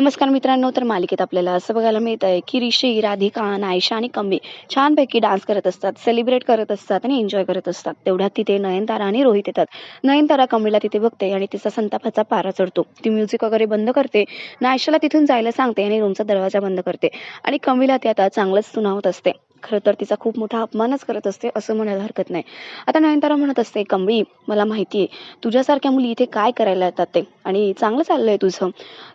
नमस्कार मित्रांनो तर मालिकेत आपल्याला असं बघायला मिळत आहे की ऋषी राधिका नायशा आणि कमी छानपैकी डान्स करत असतात सेलिब्रेट करत असतात आणि एन्जॉय करत असतात. तेवढ्यात तिथे नयनतारा आणि रोहित येतात. नयनतारा कमळीला तिथे बघते आणि तिचा संतापाचा पारा चढतो. ती म्युझिक वगैरे बंद करते नायशाला तिथून जायला सांगते आणि रूमचा दरवाजा बंद करते. आणि कमळीला ती आता चांगलंच सुनावत असते. खरं तर तिचा खूप मोठा अपमानच करत असते असं म्हणायला हरकत नाही. आता नयनतारा म्हणत असते कमळी मला माहिती आहे तुझ्यासारख्या मुली इथे काय करायला येतात ते? आणि चांगलं चाललंय तुझं.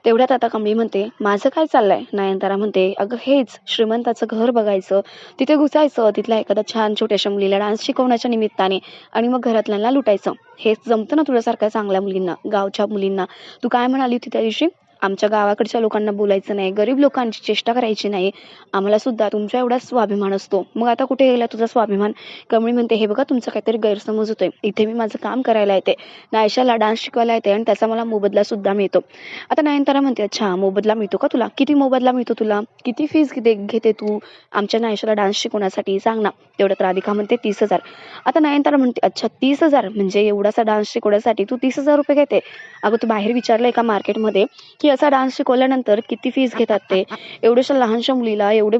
तेवढ्यात आता कमळी म्हणते माझं काय चाललंय? नयनतारा म्हणते अगं हेच श्रीमंताचं घर बघायचं तिथे घुसायचं तिथल्या एखाद्या छान छोट्याशा मुलीला डान्स शिकवण्याच्या निमित्ताने आणि मग घरातल्यांना लुटायचं. हेच जमतं ना तुझ्यासारख्या चांगल्या मुलींना गावच्या मुलींना. तू काय म्हणाली होती त्या दिवशी? आमच्या गावाकडच्या लोकांना बोलायचं नाही. गरीब लोकांची चेष्टा करायची नाही. आम्हाला सुद्धा तुमच्या एवढा स्वाभिमान असतो. मग आता कुठे गेला तुझा स्वाभिमान? कमळी म्हणते हे बघा तुमचा काहीतरी गैरसमज होतोय. इथे मी माझं काम करायला येते. नायशाला डान्स शिकवायला येते आणि त्याचा मला मोबदला सुद्धा मिळतो. आता नयनतारा म्हणते अच्छा मोबदला मिळतो का तुला? किती मोबदला मिळतो तुला? किती फीज घेते तू? आमच्या नायशाला डान्स शिकवण्यासाठी सांग ना. तेवढ्यात राधिका म्हणते तीस हजार. आता नयनतारा म्हणते अच्छा तीस हजार? म्हणजे एवढासा डान्स शिकवण्यासाठी तू तीस हजार रुपये घेते. अगं तू बाहेर विचारलंय का मार्केटमध्ये की असा डान्स शिकवल्यानंतर किती फीज घेतात ते? एवढ्याशा लहानशा मुलीला एवढे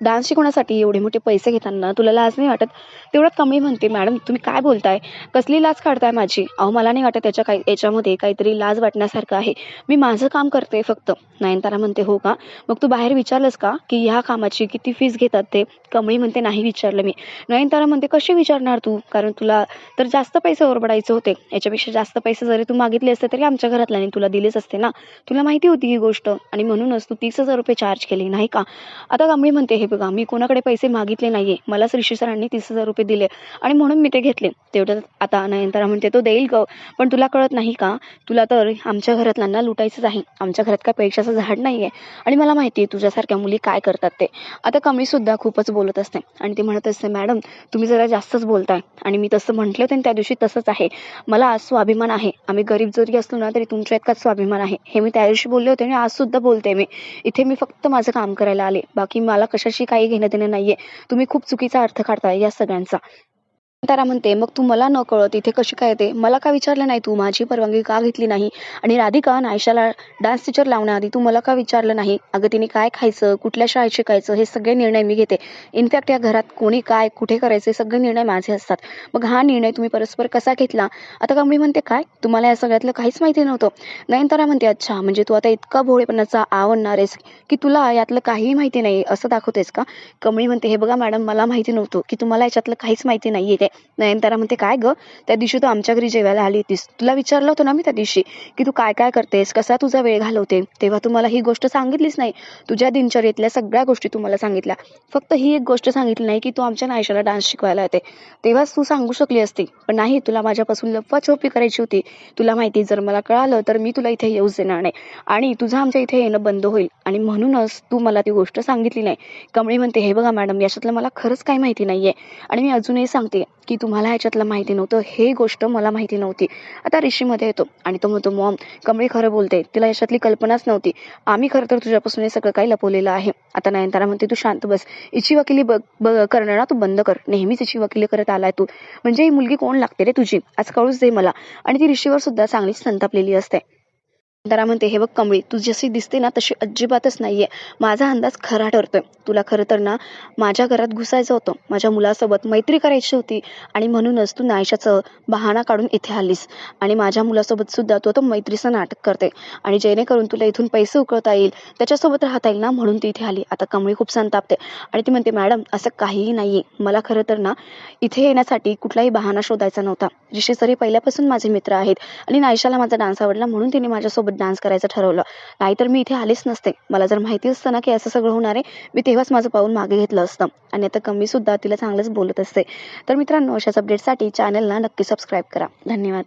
डान्स शिकवण्यासाठी एवढे मोठे पैसे घेताना तुला लाज नाही वाटत? तेवढ्यात कमी म्हणते मॅडम तुम्ही काय बोलताय? कसली लाज काढताय माझी? अहो मला नाही वाटत त्याच्या काही याच्यामध्ये काहीतरी लाज वाटण्यासारखं आहे. मी माझं काम करते फक्त. नयनतारा म्हणते हो का? मग तू बाहेर विचारलंस का की ह्या कामाची किती फीस घेतात ते? कमळी म्हणते नाही विचारलं मी. नयनतारा म्हणते कशी विचारणार तू? कारण तुला तर जास्त पैसे ओरबडायचे होते. याच्यापेक्षा जास्त पैसे जरी तू मागितले असते तरी आमच्या घरातल्याने तुला दिलेच असते ना? तुला माहिती होती ही गोष्ट आणि म्हणूनच तू तीस हजार रुपये चार्ज केले नाही का? आता कमळी म्हणते हे बघा. मी कोणाकडे पैसे मागितले नाहीये. मला ऋषी सरांनी तीस हजार रुपये दिले आणि म्हणून मी ते घेतले. तेवढ्यात आता नयनतारा म्हणते तो देईल ग. पण तुला कळत नाही का? तुला तर आमच्या घरातल्यांना लुटायचंच आहे. आमच्या घरात काय पैशाचं झाड नाहीये. आणि मला माहिती आहे तुझ्यासारख्या मुली काय करतात ते. आता कमी सुद्धा खूपच बोलत असते आणि ती म्हणत असते मॅडम तुम्ही जरा जास्तच बोलताय. आणि मी तसं म्हटलं होतं त्या दिवशी तसंच आहे. मला आज स्वाभिमान आहे. आम्ही गरीब जरी असलो ना तरी तुमच्या इतकाच स्वाभिमान आहे. हे मी त्या दिवशी बोलले होते आणि आज सुद्धा बोलते मी. इथे मी फक्त माझं काम करायला आले. बाकी मला कशाशी काही घेणं देणं नाहीये. तुम्ही खूप चुकीचा अर्थ काढताय या सगळ्यांचा. तारा म्हणते मग तू मला न कळत इथे कशी काय येते? मला का विचारलं नाही तू? माझी परवानगी का घेतली नाही? आणि राधिका नायशाला डान्स टीचर लावण्याआधी तू मला का विचारलं नाही? अगं तिने काय खायचं? कुठल्या शाळेत शिकायचं? हे सगळे निर्णय मी घेते. इनफॅक्ट या घरात कोणी काय कुठे करायचे सगळे निर्णय माझे असतात. मग हा निर्णय तुम्ही परस्पर कसा घेतला? आता कमळी म्हणते काय? तुम्हाला या सगळ्यातलं काहीच माहिती नव्हतं. नयनतारा म्हणते अच्छा म्हणजे तू आता इतका भोळेपणाचा आवडणार आहेस की तुला यातलं काहीही माहिती नाही असं दाखवतेस का? कमळी म्हणते हे बघा मॅडम मला माहिती नव्हतं की तुम्हाला याच्यातलं काहीच माहिती नाहीये ते. नयनतारा म्हणते काय ग? त्या दिवशी तू आमच्या घरी जेवायला आली होतीस. तुला विचारलं होतं ना मी त्या दिवशी की तू काय काय करतेस? कसा तुझा वेळ घालवते? तेव्हा तू मला ही गोष्ट सांगितलीच नाही. तुझ्या दिनचर्येतल्या सगळ्या गोष्टी तू मला सांगितल्या. फक्त ही एक गोष्ट सांगितली नाही की तू आमच्या नायशाला डान्स शिकवायला येते. तेव्हाच तू सांगू शकली असती. पण नाही तुला माझ्यापासून लपवाछोपी करायची होती. तुला माहिती जर मला कळालं तर मी तुला इथे येऊच देणार नाही. आणि तुझं आमच्या इथे येणं बंद होईल. आणि म्हणूनच तू मला ती गोष्ट सांगितली नाही. कमळी म्हणते हे बघा मॅडम याच्यातलं मला खरंच काही माहिती नाहीये. आणि मी अजूनही सांगते की तुम्हाला ह्याच्यातलं माहिती नव्हतं. हे गोष्ट मला माहिती नव्हती. आता ऋषीमध्ये येतो आणि तो म्हणतो मॉम कमळी खरं बोलते. तिला याच्यातली कल्पनाच नव्हती. आम्ही खरं तर तुझ्यापासून हे सगळं काही लपवलेलं आहे. आता नयनतारा म्हणते तू शांत बस. इची वकिली बघ करणं ना तू बंद कर. नेहमीच इची वकिली करत आलाय तू. म्हणजे ही मुलगी कोण लागते रे तुझी? आज कळूच दे मला. आणि ती ऋषीवर सुद्धा चांगलीच संतापलेली असते. नयनतारा म्हणते हे बघ कमळी तू जशी दिसते ना तशी अजिबातच नाहीये. माझा अंदाज खरा ठरतोय. तुला खरं तर ना माझ्या घरात घुसायचं होतं. माझ्या मुलासोबत मैत्री करायची होती आणि म्हणूनच तू नायशाचं बहाणा काढून इथे आलीस. आणि माझ्या मुलासोबत सुद्धा तू आता मैत्रीचं नाटक करते. आणि जेणेकरून तुला इथून पैसे उकळता येईल त्याच्यासोबत राहता येईल ना म्हणून ती इथे आली. आता कमळी खूप संतापते आणि ती म्हणते मॅडम असं काहीही नाहीये. मला खरं तर ना इथे येण्यासाठी कुठलाही बहाणा शोधायचा नव्हता. ऋषी सर हे पहिल्यापासून माझे मित्र आहेत आणि नायशाला माझा डान्स आवडला म्हणून तिने माझ्यासोबत डान्स करायचं ठरवलं. नाहीतर मी इथे आलेच नसते. मला जर माहिती असतं ना की असं सगळं होणार आहे मी तेव्हाच माझं पाऊल मागे घेतलं असतं. आणि आता कमी सुद्धा तिला चांगलंच बोलत असते. तर मित्रांनो अशाच अपडेटसाठी चॅनलला नक्की सबस्क्राईब करा. धन्यवाद.